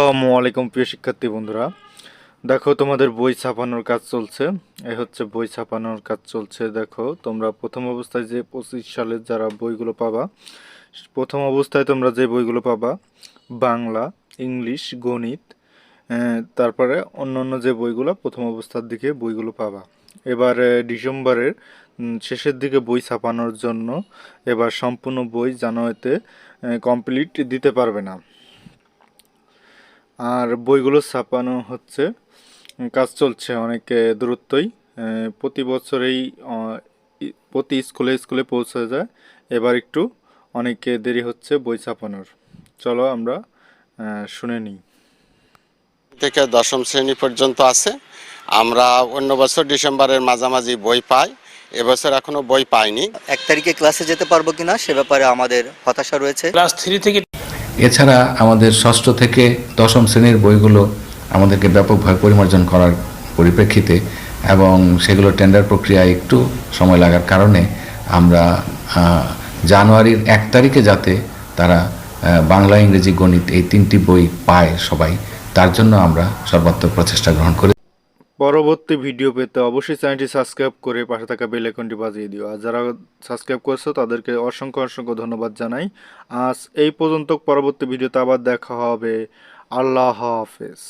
আসসালামু আলাইকুম প্রিয় শিক্ষার্থী বন্ধুরা। দেখো, তোমাদের বই ছাপানোর কাজ চলছে। এ হচ্ছে বই ছাপানোর কাজ চলছে। দেখো, তোমরা প্রথম অবস্থায় যে পঁচিশ সালের যারা বইগুলো পাবা, প্রথম অবস্থায় তোমরা যে বইগুলো পাবা, বাংলা, ইংলিশ, গণিত তারপরে অন্য অন্য যে বইগুলো, প্রথম অবস্থার দিকে বইগুলো পাবা। এবার ডিসেম্বরের শেষের দিকে বই ছাপানোর জন্য এবার সম্পূর্ণ বই জানুয়ারিতে কমপ্লিট দিতে পারবে না। আর বইগুলো ছাপানো হচ্ছে। কাজ চলছে অনেক দূরত্বই। প্রতি বছরেই প্রতি স্কুলে স্কুলে পৌঁছে যায়। এবার একটু অনেক দেরি হচ্ছে বই ছাপানোর। চলো আমরা শুনে নিই। থেকে দশম শ্রেণি পর্যন্ত আছে। আমরা অন্য বছর ডিসেম্বরের মাঝামাঝি বই পাই। এবছর এখনও বই পাইনি। এক তারিখে ক্লাসে যেতে পারব কিনা সে ব্যাপারে আমাদের হতাশা রয়েছে। ক্লাস থ্রি থেকে এছাড়া আমাদের ষষ্ঠ থেকে দশম শ্রেণির বইগুলো আমাদেরকে ব্যাপকভাবে পরিমার্জন করার পরিপ্রেক্ষিতে এবং সেগুলো টেন্ডার প্রক্রিয়ায় একটু সময় লাগার কারণে আমরা জানুয়ারির এক তারিখে যাতে তারা বাংলা, ইংরেজি, গণিত এই তিনটি বই পায় সবাই, তার জন্য আমরা সর্বাত্মক প্রচেষ্টা গ্রহণ করি পরবর্তী ভিডিও পেতে অবশ্যই চ্যানেলটি সাবস্ক্রাইব করে পাশে থাকা বেল আইকনটি বাজিয়ে দিও। আর যারা সাবস্ক্রাইব করছ, তাদেরকে অসংখ্য অসংখ্য ধন্যবাদ জানাই। আজ এই পর্যন্ত পরবর্তী ভিডিওতে আবার দেখা হবে। আল্লাহ হাফেজ।